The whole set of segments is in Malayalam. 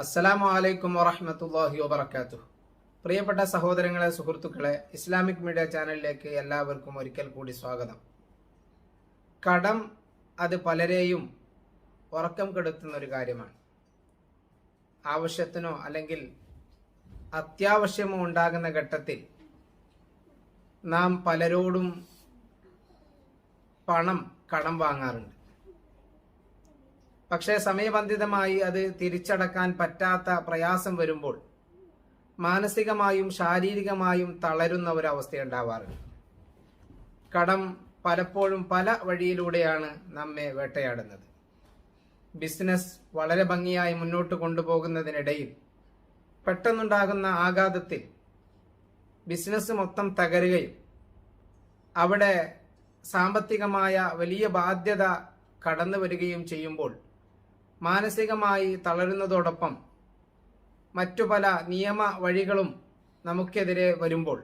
അസ്സലാമു അലൈക്കും വറഹ്മത്തുള്ളാഹി വബറകാതുഹു. പ്രിയപ്പെട്ട സഹോദരങ്ങളെ സുഹൃത്തുക്കളെ ഇസ്ലാമിക് മീഡിയ ചാനലിലേക്ക് എല്ലാവർക്കും ഒരിക്കൽ കൂടി സ്വാഗതം. കടം അത് പലരെയും ഉറക്കം കെടുത്തുന്ന ഒരു കാര്യമാണ്. ആവശ്യത്തിനോ അല്ലെങ്കിൽ അത്യാവശ്യമോ ഉണ്ടാകുന്ന ഘട്ടത്തിൽ നാം പലരോടും പണം കടം വാങ്ങാറുണ്ട്. പക്ഷേ സമയബന്ധിതമായി അത് തിരിച്ചടക്കാൻ പറ്റാത്ത പ്രയാസം വരുമ്പോൾ മാനസികമായും ശാരീരികമായും തളരുന്ന ഒരവസ്ഥ ഉണ്ടാവാറുണ്ട് കടം പലപ്പോഴും പല വഴിയിലൂടെയാണ് നമ്മെ വേട്ടയാടുന്നത്. ബിസിനസ് വളരെ ഭംഗിയായി മുന്നോട്ട് കൊണ്ടുപോകുന്നതിനിടയിൽ പെട്ടെന്നുണ്ടാകുന്ന ആഘാതത്തിൽ ബിസിനസ് മൊത്തം തകരുകയും അവിടെ സാമ്പത്തികമായ വലിയ ബാധ്യത കടന്നു വരികയും ചെയ്യുമ്പോൾ മാനസികമായി തളരുന്നതോടൊപ്പം മറ്റു പല നിയമ വഴികളും നമുക്കെതിരെ വരുമ്പോൾ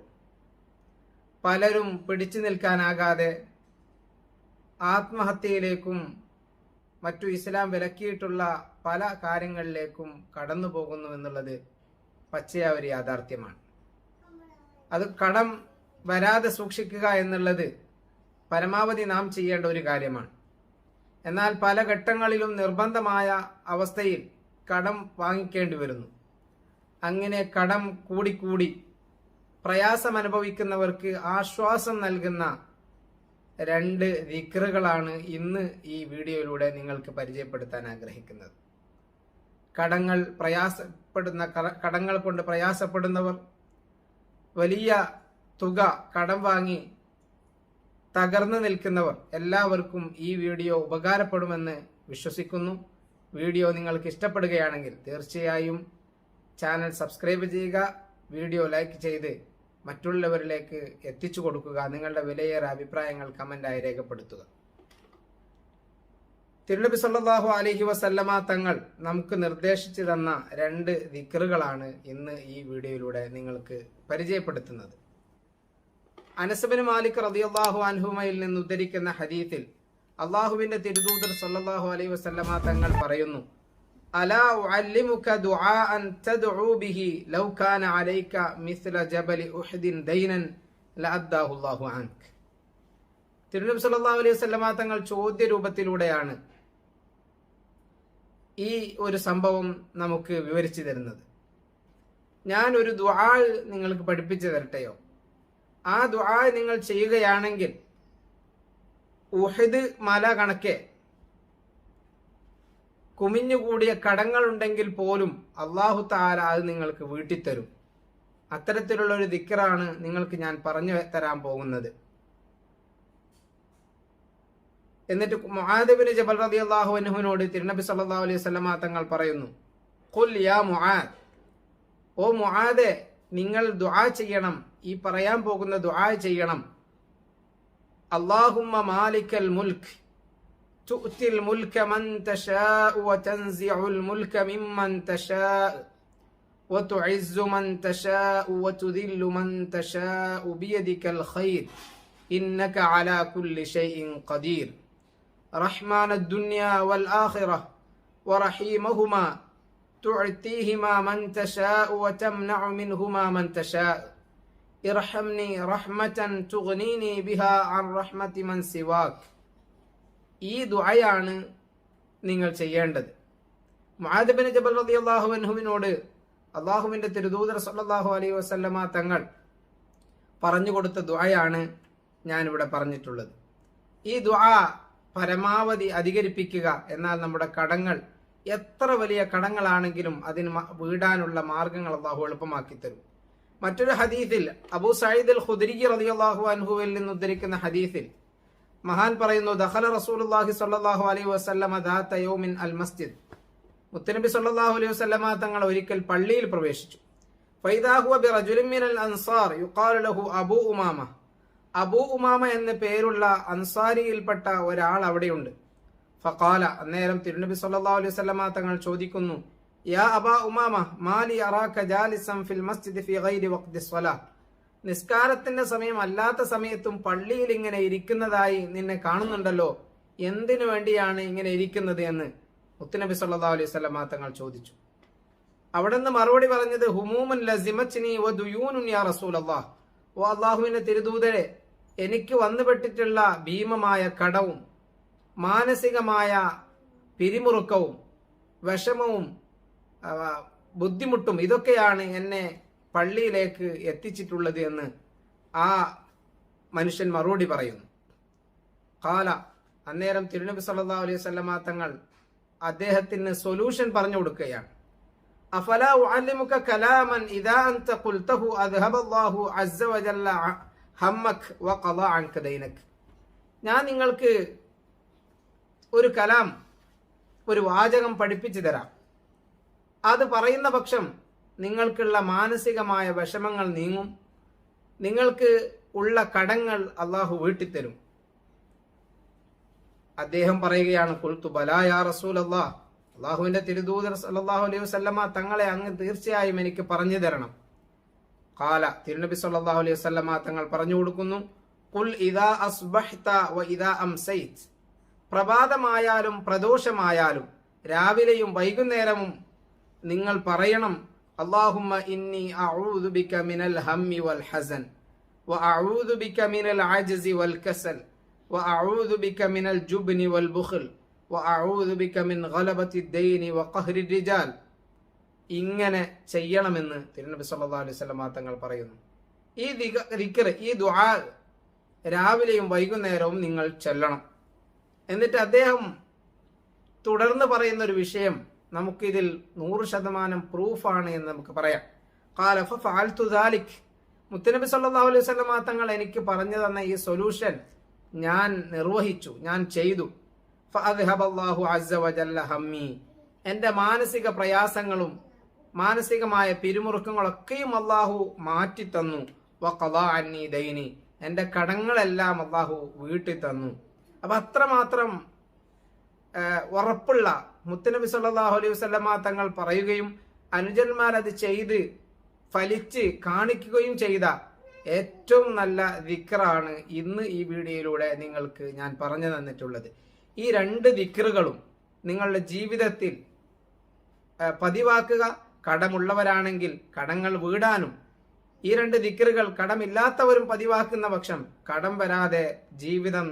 പലരും പിടിച്ചു നിൽക്കാനാകാതെ ആത്മഹത്യയിലേക്കും മറ്റു ഇസ്ലാം വിലക്കിയിട്ടുള്ള പല കാര്യങ്ങളിലേക്കും കടന്നു പോകുന്നു എന്നുള്ളത് പച്ചയായ ഒരു യാഥാർത്ഥ്യമാണ്. അത് കടം വരാതെ സൂക്ഷിക്കുക എന്നുള്ളത് പരമാവധി നാം ചെയ്യേണ്ട ഒരു കാര്യമാണ്. എന്നാൽ പല ഘട്ടങ്ങളിലും നിർബന്ധമായ അവസ്ഥയിൽ കടം വാങ്ങിക്കേണ്ടി വരുന്നു. അങ്ങനെ കടം കൂടിക്കൂടി പ്രയാസം അനുഭവിക്കുന്നവർക്ക് ആശ്വാസം നൽകുന്ന രണ്ട് വിക്രുകളാണ് ഇന്ന് ഈ വീഡിയോയിലൂടെ നിങ്ങൾക്ക് പരിചയപ്പെടുത്താൻ ആഗ്രഹിക്കുന്നത്. കടങ്ങൾ പ്രയാസപ്പെടുന്ന കടങ്ങൾ കൊണ്ട് പ്രയാസപ്പെടുന്നവർ വലിയ തുക കടം വാങ്ങി തകർന്നു നിൽക്കുന്നവർ എല്ലാവർക്കും ഈ വീഡിയോ ഉപകാരപ്പെടുമെന്ന് വിശ്വസിക്കുന്നു. വീഡിയോ നിങ്ങൾക്ക് ഇഷ്ടപ്പെടുകയാണെങ്കിൽ തീർച്ചയായും ചാനൽ സബ്സ്ക്രൈബ് ചെയ്യുക വീഡിയോ ലൈക്ക് ചെയ്ത് മറ്റുള്ളവരിലേക്ക് എത്തിച്ചു കൊടുക്കുക നിങ്ങളുടെ വിലയേറെ അഭിപ്രായങ്ങൾ കമന്റായി രേഖപ്പെടുത്തുക. തിരുനബി സല്ലാഹു അലഹി വസല്ലമ തങ്ങൾ നമുക്ക് നിർദ്ദേശിച്ചു തന്ന രണ്ട് ദിക്കറുകളാണ് ഇന്ന് ഈ വീഡിയോയിലൂടെ നിങ്ങൾക്ക് പരിചയപ്പെടുത്തുന്നത്. അനസബിന് മാലിക് റളിയല്ലാഹു അൻഹുമയിൽ നിന്ന് ഉദ്ധരിക്കുന്ന ഹദീത്തിൽ അള്ളാഹുവിന്റെ തിരുദൂതർ സല്ലാഹു അലൈ വസല്ലമ തങ്ങൾ പറയുന്നു തിരുനബി സല്ലല്ലാഹു അലൈഹി വസല്ലമ തങ്ങൾ ചോദ്യ രൂപത്തിലൂടെയാണ് ഈ ഒരു സംഭവം നമുക്ക് വിവരിച്ചു തരുന്നത്. ഞാൻ ഒരു ദ്വാൾ നിങ്ങൾക്ക് പഠിപ്പിച്ചു തരട്ടെയോ? ആ ദുആ നിങ്ങൾ ചെയ്യുകയാണെങ്കിൽ ഉഹദ് മല കണക്കെ കുമിഞ്ഞുകൂടിയ കടങ്ങളുണ്ടെങ്കിൽ പോലും അള്ളാഹു താല അത് നിങ്ങൾക്ക് വീട്ടിത്തരും. അത്തരത്തിലുള്ള ഒരു ദിക്കറാണ് നിങ്ങൾക്ക് ഞാൻ പറഞ്ഞു തരാൻ പോകുന്നത്. എന്നിട്ട് മുഹാദബിന് ജബൽ റതി അള്ളാഹു അനുഹുവിനോട് തിരുനബി സല്ലാ അലൈഹി വസല്ലമ തങ്ങൾ പറയുന്നു ഖുൽ യാ മുആദ് ഓ മുആദെ നിങ്ങൾ ദുആ ചെയ്യണം. ഈ പറയാൻ പോകുന്ന ദുആ ചെയ്യണം അല്ലാഹുമ്മ മാലിക്കൽ മുൽക്ക് تؤتي الملك من تشاء وتنزع الملك ممن تشاء وتعز من تشاء وتذل من تشاء بيدك الخير إنك على كل شيء قدير رحمن الدنيا والآخرة ورحيمهما تعطيهما من تشاء وتمنع منهما من تشاء ഇർഹംനി റഹ്മതൻ തുഗ്നീനി ബിഹ അൻ റഹ്മത്തി മൻ സിവാക്. ഈ ദുആയാണ് നിങ്ങൾ ചെയ്യേണ്ടത്. മുആദബിൻ ജബൽ റളിയല്ലാഹു അൻഹുവിനോട് അള്ളാഹുവിന്റെ തിരുദൂതർ സല്ലല്ലാഹു അലൈഹി വസല്ലമ തങ്ങൾ പറഞ്ഞു കൊടുത്ത ദുആയാണ് ഞാൻ ഇവിടെ പറഞ്ഞിട്ടുള്ളത്. ഈ ദുആ പരമാവധി അധികരിപ്പിക്കുക എന്നാൽ നമ്മുടെ കടങ്ങൾ എത്ര വലിയ കടങ്ങളാണെങ്കിലും അതിന് വീടാനുള്ള മാർഗങ്ങൾ അള്ളാഹു എളുപ്പമാക്കി തരും മറ്റൊരു ഹദീസിൽ അബൂ സയ്യിദ് അൽ ഖുദരി റളിയല്ലാഹു അൻഹുവിൽ നിന്ന് ഉദ്ധരിക്കുന്ന ഹദീസിൽ മഹാൻ പറയുന്നു ദഖല റസൂലുള്ളാഹി സ്വല്ലല്ലാഹു അലൈഹി വസല്ലമ ദാത യൗമിൻ അൽ മസ്ജിദ് മുത്തനബി സ്വല്ലല്ലാഹു അലൈഹി വസല്ലമ തങ്ങൾ ഒരിക്കൽ പള്ളിയിൽ പ്രവേശിച്ചു. ഫൈദാ ഹുവ ബിറജുലിൻ മിനൽ അൻസാർ യുഖാലു ലഹു അബൂ ഉമാമ. അബൂ ഉമാമ എന്ന പേരുള്ള അൻസാരിയിൽപ്പെട്ട ഒരാൾ അവിടെയുണ്ട്. ഫഖാല അന്നേരം തിരുനബി സ്വല്ലല്ലാഹു അലൈഹി വസല്ലമ തങ്ങൾ ചോദിക്കുന്നു സ്വലാ. നിസ്കാരത്തിന്റെ സമയം അല്ലാത്ത സമയത്തും പള്ളിയിൽ ഇങ്ങനെ ഇരിക്കുന്നതായി നിന്നെ കാണുന്നുണ്ടല്ലോ. എന്തിനു വേണ്ടിയാണ് ഇങ്ങനെ ഇരിക്കുന്നത് എന്ന് മുത്തുനബി സല്ലാ അലൈഹി വസല്ലമ തങ്ങൾ ചോദിച്ചു. അവിടെ നിന്ന് മറുപടി പറഞ്ഞത് ഹുമൂമൻ അള്ളാഹുവിന്റെ തിരുദൂതരെ എനിക്ക് വന്നുപെട്ടിട്ടുള്ള ഭീമമായ കടവും മാനസികമായ പിരിമുറുക്കവും വിഷമവും ബുദ്ധിമുട്ടും. ഇതൊക്കെയാണ് എന്നെ പള്ളിയിലേക്ക് എത്തിച്ചിട്ടുള്ളത് എന്ന് ആ മനുഷ്യൻ മറുപടി പറയുന്നു. കാല അന്നേരം തിരുനബി സല്ലാ അലൈഹി വസല്ലമ തങ്ങൾ അദ്ദേഹത്തിന് സൊല്യൂഷൻ പറഞ്ഞു കൊടുക്കുകയാണ്. അഫല ഉഅല്ലിമുക കലാമൻ ഇദാ അൻത ഖുൽതഹു അദ്ഹബല്ലാഹു അസ്സ വജല്ല ഹമ്മക് വഖള അൻക ദൈനക്. ഞാൻ നിങ്ങൾക്ക് ഒരു കലാം ഒരു വാചകം പഠിപ്പിച്ചു തരാം. അത് പറയുന്ന പക്ഷം നിങ്ങൾക്കുള്ള മാനസികമായ വിഷമങ്ങൾ നീങ്ങും. നിങ്ങൾക്ക് ഉള്ള കടങ്ങൾ അള്ളാഹു വീട്ടിത്തരും. അദ്ദേഹം പറയുകയാണ് കുൽത്തു ബലായ റസൂൽ അള്ളാഹ് അള്ളാഹുവിന്റെ തിരുദൂതർ സല്ലാഹു അലൈഹി വസല്ലമ തങ്ങളെ അങ്ങ് തീർച്ചയായും എനിക്ക് പറഞ്ഞു തരണം. കാല തിരുനബി സല്ലല്ലാഹു അലൈഹി വസല്ലമ തങ്ങൾ പറഞ്ഞു കൊടുക്കുന്നു കുൽ ഇദാ അസ്ബഹ്ത വ ഇദാ അംസൈത്. പ്രഭാതമായാലും പ്രദോഷമായാലും രാവിലെയും വൈകുന്നേരവും നിങ്ങൾ പറയണം അള്ളാഹുമ്മ ഇന്നി അഊദു ബിക മിനൽ ഹമ്മി വൽ ഹസൻ വ അഊദു ബിക മിനൽ അജ്സി വൽ കസൽ വ അഊദു ബിക മിനൽ ജുബ്നി വൽ ബുഖൽ വ അഊദു ബിക മിൻ ഗലബത്തി ദൈനി വ ഖഹ്രി റിജാൽ ഇങ്ങനെ ചെയ്യണമെന്ന് തിരുനബി സല്ലല്ലാഹു അലൈഹി വസല്ലമ തങ്ങൾ പറയുന്നു. ഈ ദിക- ദിക്ർ ഈ ദുആ രാവിലെയും വൈകുന്നേരവും നിങ്ങൾ ചെല്ലണം. എന്നിട്ട് അദ്ദേഹം തുടർന്ന് പറയുന്ന ഒരു വിഷയം നമുക്കിതിൽ നൂറ് ശതമാനം പ്രൂഫാണ് എന്ന് നമുക്ക് പറയാം. കാല ഫഅൽതു ദാലിക്. മുത്തനബി സല്ലല്ലാഹു അലൈഹി തങ്ങൾ എനിക്ക് പറഞ്ഞു തന്ന ഈ സൊല്യൂഷൻ ഞാൻ നിർവഹിച്ചു ഞാൻ ചെയ്തു. ഫഅദ്ഹബല്ലാഹു അസ്സ വജല്ല ഹമ്മി. മാനസിക പ്രയാസങ്ങളും മാനസികമായ പിരിമുറുക്കങ്ങളൊക്കെയും അള്ളാഹു മാറ്റി തന്നു അന്നി ദൈനി. എന്റെ കടങ്ങളെല്ലാം അള്ളാഹു വീട്ടി തന്നു അപ്പൊ അത്രമാത്രം ഉറപ്പുള്ള മുത്തനബി സല്ലല്ലാഹു അലൈഹി വസല്ലമ തങ്ങൾ പറയുകയും അനുജന്മാർ അത് ചെയ്ത് ഫലിച്ച് കാണിക്കുകയും ചെയ്ത ഏറ്റവും നല്ല ദിക്റാണ് ഇന്ന് ഈ വീഡിയോയിലൂടെ നിങ്ങൾക്ക് ഞാൻ പറഞ്ഞു തന്നിട്ടുള്ളത്. ഈ രണ്ട് ദിക്റുകളും നിങ്ങളുടെ ജീവിതത്തിൽ പതിവാക്കുക കടമുള്ളവരാണെങ്കിൽ കടങ്ങൾ വീടാനും ഈ രണ്ട് ദിക്റുകൾ കടമില്ലാത്തവരും പതിവാക്കുന്ന പക്ഷം കടം വരാതെ ജീവിതം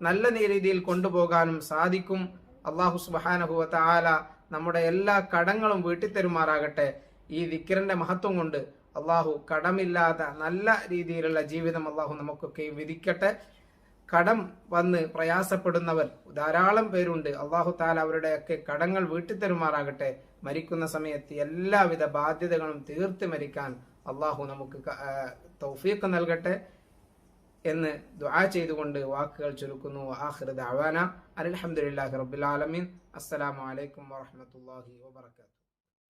നല്ല രീതിയിൽ കൊണ്ടുപോകാനും സാധിക്കും. അള്ളാഹു സുബാനഹുവത്ത ആല നമ്മുടെ എല്ലാ കടങ്ങളും വീട്ടിത്തരുമാറാകട്ടെ. ഈ ദിക്റിന്റെ മഹത്വം കൊണ്ട് അള്ളാഹു കടമില്ലാത്ത നല്ല രീതിയിലുള്ള ജീവിതം അള്ളാഹു നമുക്കൊക്കെ വിധിക്കട്ടെ. കടം വന്ന് പ്രയാസപ്പെടുന്നവർ ധാരാളം പേരുണ്ട്. അള്ളാഹു താല അവരുടെയൊക്കെ കടങ്ങൾ വീട്ടിത്തരുമാറാകട്ടെ. മരിക്കുന്ന സമയത്ത് എല്ലാവിധ ബാധ്യതകളും തീർത്ത് മരിക്കാൻ അള്ളാഹു നമുക്ക് തൗഫീഖ് നൽകട്ടെ. എന്ന് ദുആ ചെയ്തുകൊണ്ട് വാക്കുകൾ ചുരുക്കുന്നു അൽഹംദുലില്ലാഹി റബ്ബിൽ ആലമീൻ. അസ്സലാമു അലൈക്കും വറഹ്മത്തുള്ളാഹി വബറകാതുഹു.